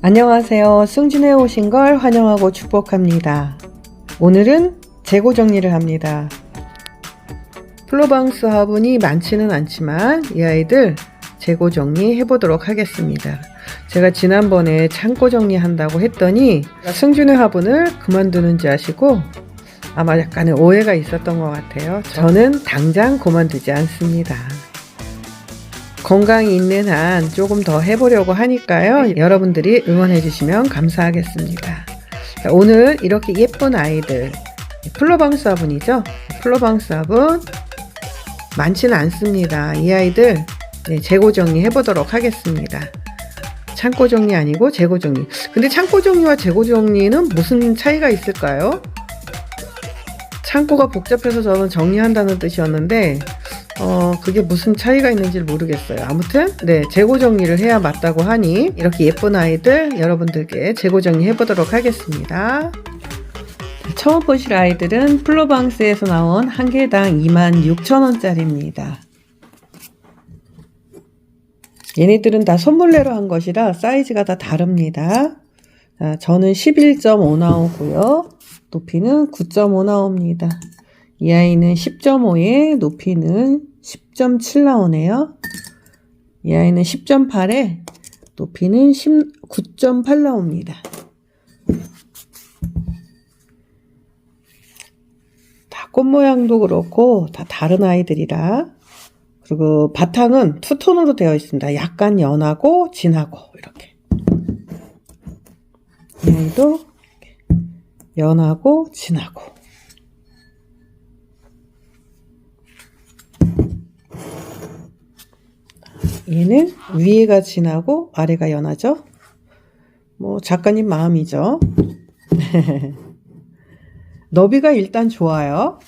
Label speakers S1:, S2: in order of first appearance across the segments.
S1: 안녕하세요. 승진해 오신 걸 환영하고 축복합니다. 오늘은 재고 정리를 합니다. 플로방스 화분이 많지는 않지만 이 아이들 재고 정리해 보도록 하겠습니다. 제가 지난번에 창고 정리한다고 했더니 승준의 화분을 그만두는지 아시고 아마 약간의 오해가 있었던 것 같아요. 저는 당장 그만두지 않습니다. 건강이 있는 한 조금 더 해보려고 하니까요. 여러분들이 응원해 주시면 감사하겠습니다. 자, 오늘 이렇게 예쁜 아이들 플로방스 화분이죠. 플로방스 화분 많지는 않습니다. 이 아이들 네, 재고 정리 해보도록 하겠습니다. 창고 정리 아니고 재고 정리. 근데 창고 정리와 재고 정리는 무슨 차이가 있을까요? 창고가 복잡해서 저는 정리한다는 뜻이었는데 어, 그게 무슨 차이가 있는지 모르겠어요. 아무튼, 네, 재고 정리를 해야 맞다고 하니, 이렇게 예쁜 아이들 여러분들께 재고 정리 해 보도록 하겠습니다. 처음 보실 아이들은 플로방스에서 나온 한 개당 26,000원짜리입니다. 얘네들은 다 손물레로 한 것이라 사이즈가 다 다릅니다. 자, 저는 11.5 나오고요. 높이는 9.5 나옵니다. 이 아이는 10.5에 높이는 10.7 나오네요. 이 아이는 10.8에 높이는 9.8 나옵니다. 다 꽃 모양도 그렇고 다 다른 아이들이라 그리고 바탕은 투톤으로 되어 있습니다. 약간 연하고 진하고 이렇게 이 아이도 연하고 진하고 얘는 위에가 진하고 아래가 연하죠. 뭐 작가님 마음이죠. 너비가 일단 좋아요.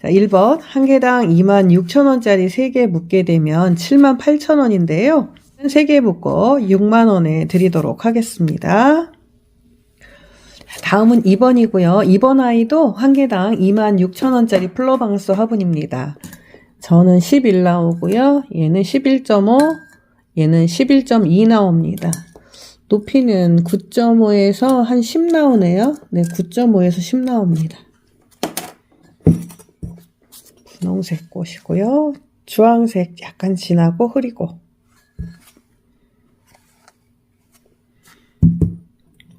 S1: 자, 1번 한 개당 26,000원짜리 3개 묶게 되면 78,000원인데요. 3개 묶어 6만원에 드리도록 하겠습니다. 다음은 2번이고요. 2번 아이도 한 개당 26,000원짜리 플로방스 화분입니다. 저는 11 나오고요. 얘는 11.5, 얘는 11.2 나옵니다. 높이는 9.5에서 한 10 나오네요. 네, 9.5에서 10 나옵니다. 분홍색 꽃이고요. 주황색 약간 진하고 흐리고.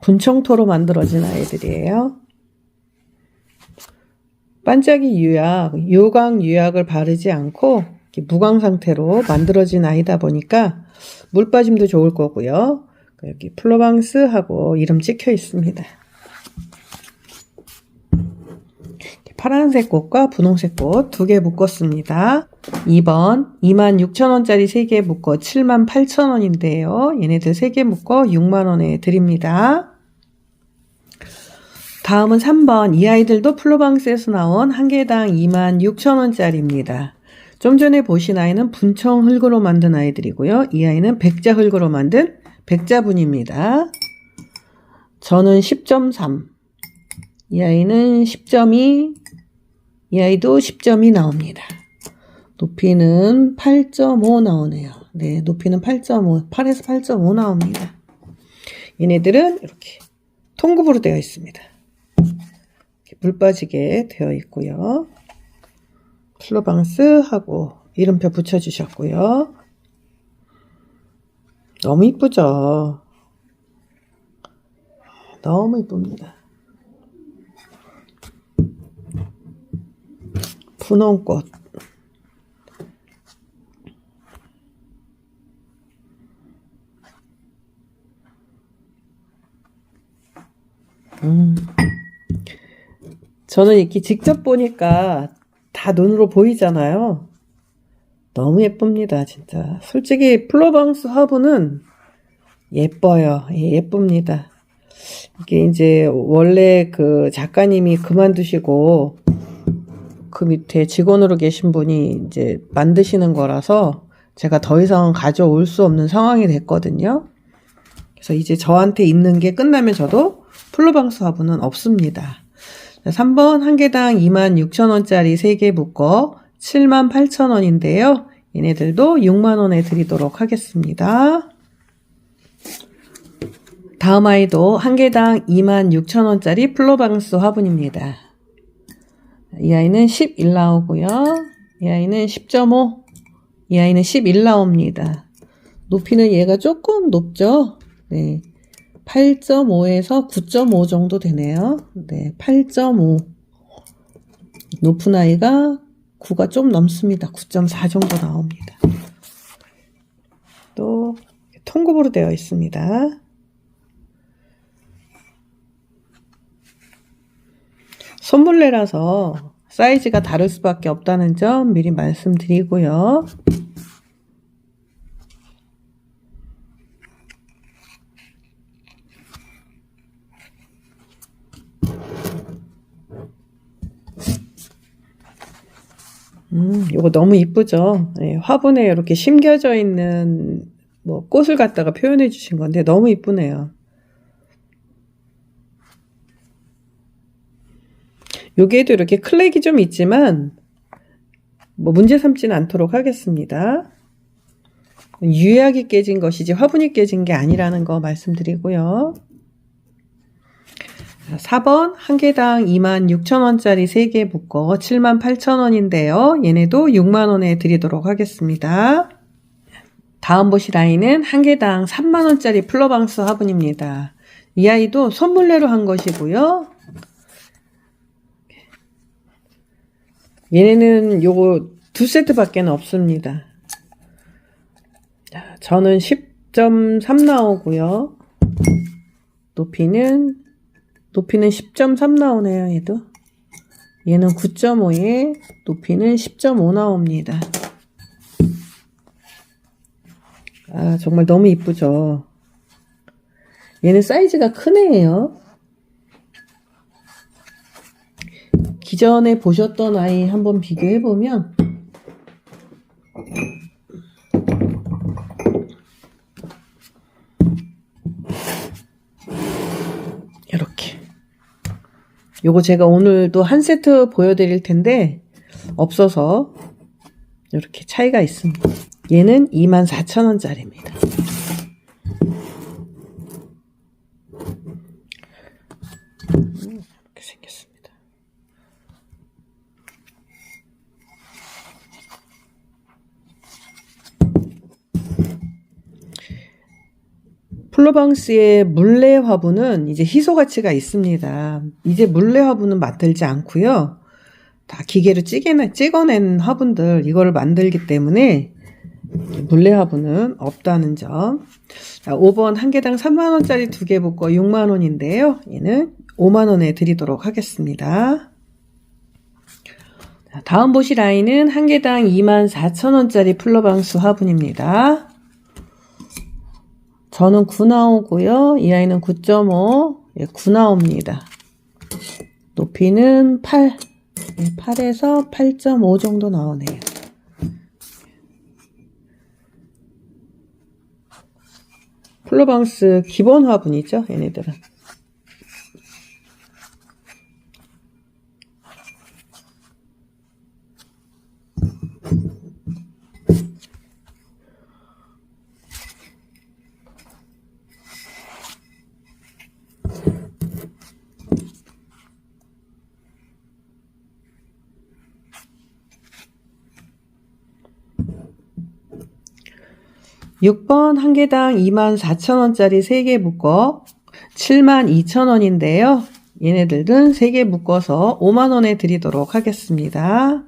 S1: 분청토로 만들어진 아이들이에요. 반짝이 유약, 요강 유약을 바르지 않고 무광 상태로 만들어진 아이다 보니까 물 빠짐도 좋을 거고요. 여기 플로방스하고 이름 찍혀 있습니다. 파란색 꽃과 분홍색 꽃 두 개 묶었습니다. 2번 26,000원짜리 3개 묶어 78,000원인데요. 얘네들 3개 묶어 6만원에 드립니다. 다음은 3번. 이 아이들도 플로방스에서 나온 한 개당 26,000원짜리입니다. 좀 전에 보신 아이는 분청 흙으로 만든 아이들이고요. 이 아이는 백자 흙으로 만든 백자분입니다. 저는 10.3. 이 아이는 10.2. 이 아이도 10점이 나옵니다. 높이는 8.5 나오네요. 네, 높이는 8.5, 8에서 8.5 나옵니다. 얘네들은 이렇게 통급으로 되어 있습니다. 물 빠지게 되어 있고요. 플로방스 하고 이름표 붙여주셨고요. 너무 이쁘죠? 너무 이쁩니다. 분홍꽃. 음. 저는 이렇게 직접 보니까 다 눈으로 보이잖아요. 너무 예쁩니다, 진짜. 솔직히 플로방스 화분은 예뻐요. 예, 예쁩니다. 이게 이제 원래 그 작가님이 그만두시고 그 밑에 직원으로 계신 분이 이제 만드시는 거라서 제가 더 이상 가져올 수 없는 상황이 됐거든요. 그래서 이제 저한테 있는 게 끝나면 저도 플로방스 화분은 없습니다. 3번 한 개당 26,000원짜리 3개 묶어 78,000원인데요. 얘네들도 6만원에 드리도록 하겠습니다. 다음 아이도 한 개당 26,000원짜리 플로방스 화분입니다. 이 아이는 11 나오고요. 이 아이는 10.5, 이 아이는 11 나옵니다. 높이는 얘가 조금 높죠? 네. 8.5에서 9.5 정도 되네요. 네, 8.5. 높은 아이가 9가 좀 넘습니다. 9.4 정도 나옵니다. 또 통급으로 되어 있습니다. 손물레라서 사이즈가 다를 수밖에 없다는 점 미리 말씀드리고요. 음, 이거 너무 이쁘죠? 네, 화분에 이렇게 심겨져 있는 뭐 꽃을 갖다가 표현해 주신 건데 너무 이쁘네요. 여기에도 이렇게 클렉이 좀 있지만 뭐 문제 삼지는 않도록 하겠습니다. 유약이 깨진 것이지 화분이 깨진 게 아니라는 거 말씀드리고요. 4번 한 개당 26,000원짜리 3개 묶어 78,000원인데요. 얘네도 6만원에 드리도록 하겠습니다. 다음 보실 아이는 한 개당 3만원짜리 플로방스 화분입니다. 이 아이도 선물내로 한 것이고요. 얘네는 요거 두 세트밖에 없습니다. 자, 저는 10.3 나오고요. 높이는 높이는 10.3 나오네요, 얘도. 얘는 9.5에 높이는 10.5 나옵니다. 아, 정말 너무 이쁘죠? 얘는 사이즈가 큰 애예요. 기존에 보셨던 아이 한번 비교해보면 요거 제가 오늘도 한 세트 보여드릴 텐데 없어서 이렇게 차이가 있습니다. 얘는 24,000원짜리입니다. 이렇게 생겼습니다. 플로방스의 물레 화분은 이제 희소 가치가 있습니다. 이제 물레 화분은 만들지 않고요. 다 기계로 찌개내, 찍어낸 화분들 이거를 만들기 때문에 물레 화분은 없다는 점. 자, 5번 한 개당 3만 원짜리 두 개 묶어 6만 원인데요. 얘는 5만 원에 드리도록 하겠습니다. 자, 다음 보실 아이는 한 개당 2만 4천 원짜리 플로방스 화분입니다. 저는 9 나오고요. 이 아이는 9.5, 예, 9 나옵니다. 높이는 8, 예, 8에서 8.5 정도 나오네요. 플로방스 기본 화분이죠, 얘네들은. 육번한 개당 24,000원짜리 3개 묶어 72,000원인데요. 얘네들은 3개 묶어서 5만원에 드리도록 하겠습니다.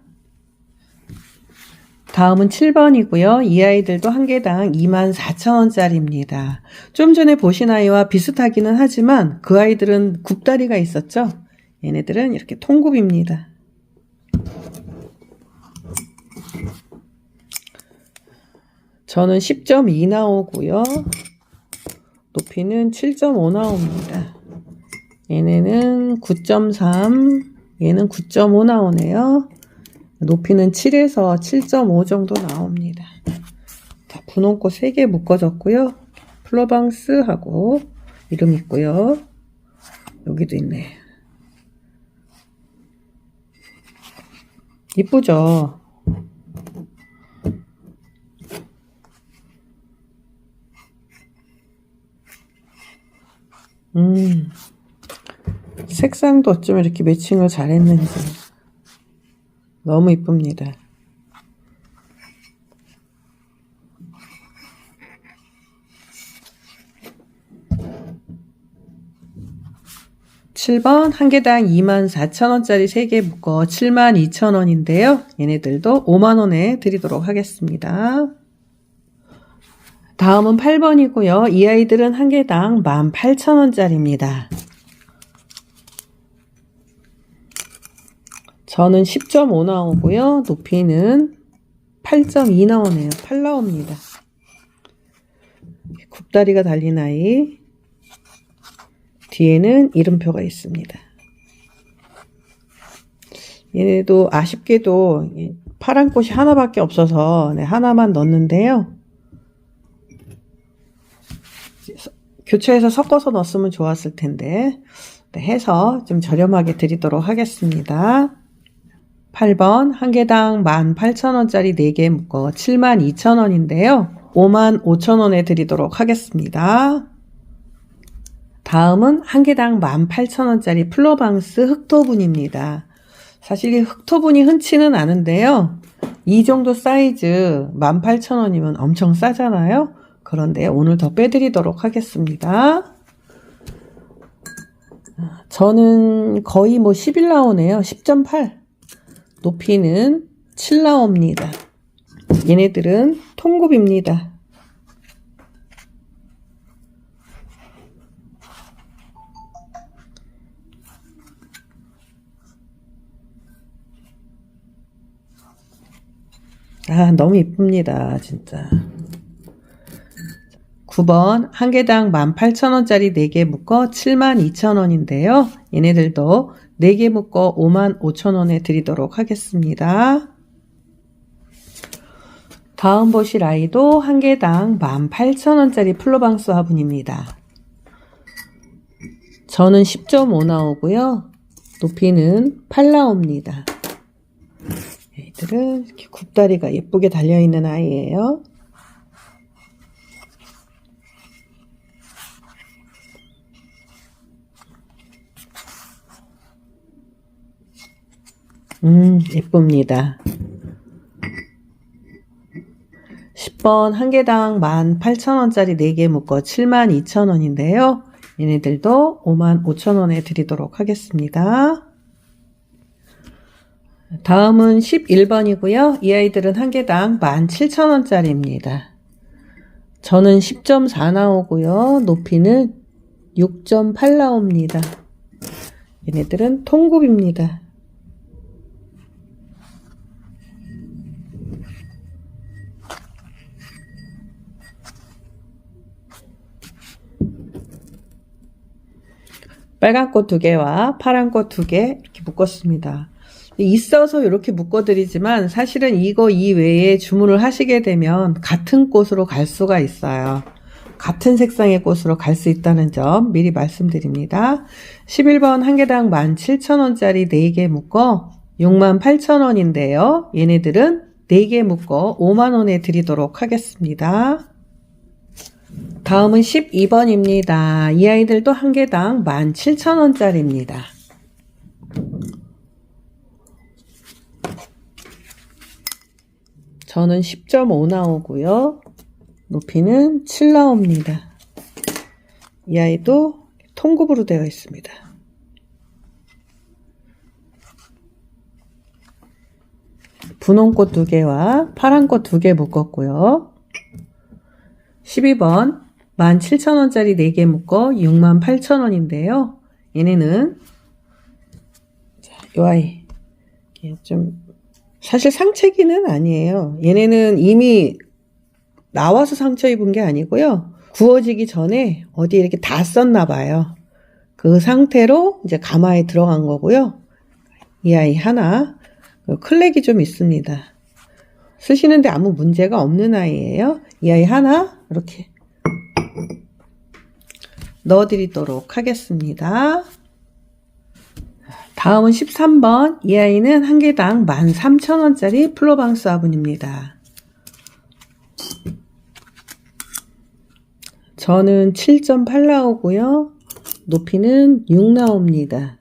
S1: 다음은 7번이고요. 이 아이들도 한 개당 24,000원짜리입니다. 좀 전에 보신 아이와 비슷하기는 하지만 그 아이들은 굽다리가 있었죠. 얘네들은 이렇게 통굽입니다. 저는 10.2 나오고요. 높이는 7.5 나옵니다. 얘네는 9.3, 얘는 9.5 나오네요. 높이는 7에서 7.5 정도 나옵니다. 자, 분홍꽃 3개 묶어졌고요. 플로방스하고 이름 있고요. 여기도 있네. 이쁘죠? 음, 색상도 어쩜 이렇게 매칭을 잘했는지 너무 이쁩니다. 칠번 한 개당 24,000원짜리 3개 묶어 72,000원인데요. 얘네들도 5만원에 드리도록 하겠습니다. 다음은 8번이고요. 이 아이들은 한 개당 18,000원짜리입니다. 저는 10.5 나오고요. 높이는 8.2 나오네요. 8 나옵니다. 굽다리가 달린 아이. 뒤에는 이름표가 있습니다. 얘네도 아쉽게도 이 파란 꽃이 하나밖에 없어서 네, 하나만 넣었는데요. 교체해서 섞어서 넣었으면 좋았을 텐데 네, 해서 좀 저렴하게 드리도록 하겠습니다. 8번 한 개당 18,000원짜리 4개 묶어 72,000원인데요. 55,000원에 드리도록 하겠습니다. 다음은 한 개당 18,000원짜리 플로방스 흑토분입니다. 사실 이 흑토분이 흔치는 않은데요. 이 정도 사이즈 18,000원이면 엄청 싸잖아요. 그런데 오늘 더 빼드리도록 하겠습니다. 저는 거의 뭐 11 나오네요. 10.8. 높이는 7 나옵니다. 얘네들은 통굽입니다. 아, 너무 이쁩니다. 진짜. 9번 한 개당 18,000원짜리 4개 묶어 72,000원인데요. 얘네들도 4개 묶어 55,000원에 드리도록 하겠습니다. 다음 보실 아이도 한 개당 18,000원짜리 플로방스 화분입니다. 저는 10.5 나오고요. 높이는 8 나옵니다. 얘들은 이렇게 굽다리가 예쁘게 달려있는 아이예요. 음, 예쁩니다. 10번 한 개당 18,000원짜리 4개 묶어 72,000원인데요. 얘네들도 55,000원에 드리도록 하겠습니다. 다음은 11번이고요. 이 아이들은 한 개당 17,000원짜리입니다. 저는 10.4 나오고요. 높이는 6.8 나옵니다. 얘네들은 통굽입니다. 빨간 꽃 두 개와 파란 꽃 두 개 이렇게 묶었습니다. 있어서 이렇게 묶어드리지만 사실은 이거 이외에 주문을 하시게 되면 같은 꽃으로 갈 수가 있어요. 같은 색상의 꽃으로 갈 수 있다는 점 미리 말씀드립니다. 11번 한 개당 17,000원짜리 4개 묶어 68,000원인데요. 얘네들은 4개 묶어 5만원에 드리도록 하겠습니다. 다음은 12번입니다. 이 아이들도 한 개당 17,000원짜리입니다. 저는 10.5 나오고요. 높이는 7 나옵니다. 이 아이도 통굽으로 되어 있습니다. 분홍꽃 두 개와 파란 꽃 두 개 묶었고요. 12번 17,000원짜리 4개 묶어 68,000원인데요. 얘네는 자, 요 아이 좀 사실 상체기는 아니에요. 얘네는 이미 나와서 상처 입은 게 아니고요. 구워지기 전에 어디 이렇게 다 썼나 봐요. 그 상태로 이제 가마에 들어간 거고요. 이 아이 하나 클렉이 좀 있습니다. 쓰시는데 아무 문제가 없는 아이예요. 이 아이 하나 이렇게 넣어드리도록 하겠습니다. 다음은 13번. 이 아이는 한 개당 13,000원짜리 플로방스 화분입니다. 저는 7.8 나오고요. 높이는 6 나옵니다.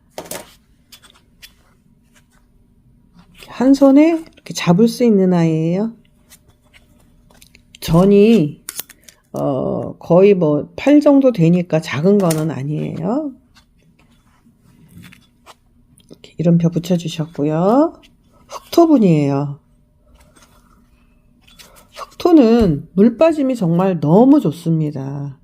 S1: 한 손에 이렇게 잡을 수 있는 아이예요. 전이 어, 거의 뭐 팔 정도 되니까 작은 거는 아니에요. 이름표 붙여주셨고요. 흑토분이에요. 흑토는 물 빠짐이 정말 너무 좋습니다.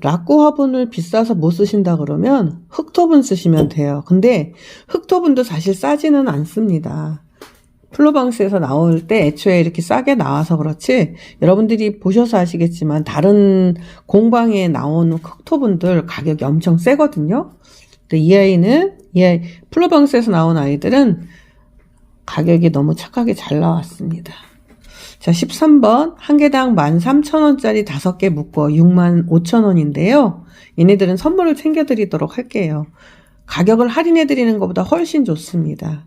S1: 락구 화분을 비싸서 못 쓰신다 그러면 흑토분 쓰시면 돼요. 근데 흑토분도 사실 싸지는 않습니다. 플로방스에서 나올 때 애초에 이렇게 싸게 나와서 그렇지 여러분들이 보셔서 아시겠지만 다른 공방에 나오는 흑토분들 가격이 엄청 세거든요. 근데 이 아이는 이 아이 플로방스에서 나온 아이들은 가격이 너무 착하게 잘 나왔습니다. 자, 13번 한 개당 13,000원짜리 5개 묶어 65,000원인데요. 얘네들은 선물을 챙겨 드리도록 할게요. 가격을 할인해 드리는 것보다 훨씬 좋습니다.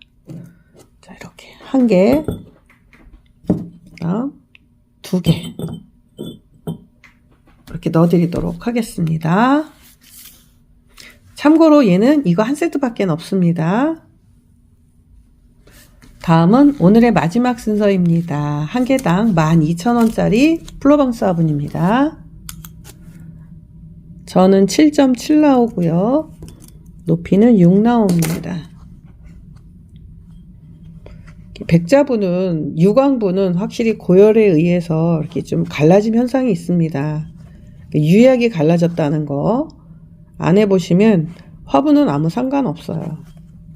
S1: 자, 이렇게 한 개, 어, 두 개. 이렇게 넣어 드리도록 하겠습니다. 참고로 얘는 이거 한 세트밖에 없습니다. 다음은 오늘의 마지막 순서입니다. 한 개당 12,000원짜리 플로방스 화분입니다. 저는 7.7 나오고요. 높이는 6 나옵니다. 백자분은 유광분은 확실히 고열에 의해서 이렇게 좀 갈라짐 현상이 있습니다. 유약이 갈라졌다는 거 안 해보시면 화분은 아무 상관없어요.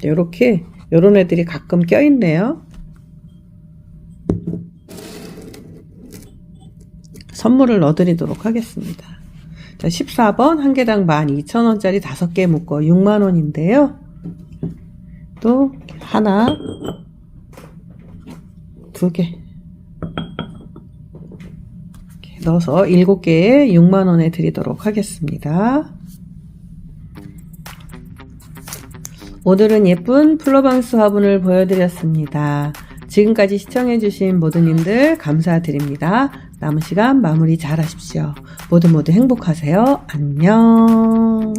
S1: 이렇게 요런 애들이 가끔 껴있네요. 선물을 넣어드리도록 하겠습니다. 자, 14번 한 개당 12,000원짜리 5개 묶어 6만원인데요. 또 하나 이렇게 넣어서 일곱 개에 6만 원에 드리도록 하겠습니다. 오늘은 예쁜 플로방스 화분을 보여드렸습니다. 지금까지 시청해주신 모두님들 감사드립니다. 남은 시간 마무리 잘 하십시오. 모두 모두 행복하세요. 안녕.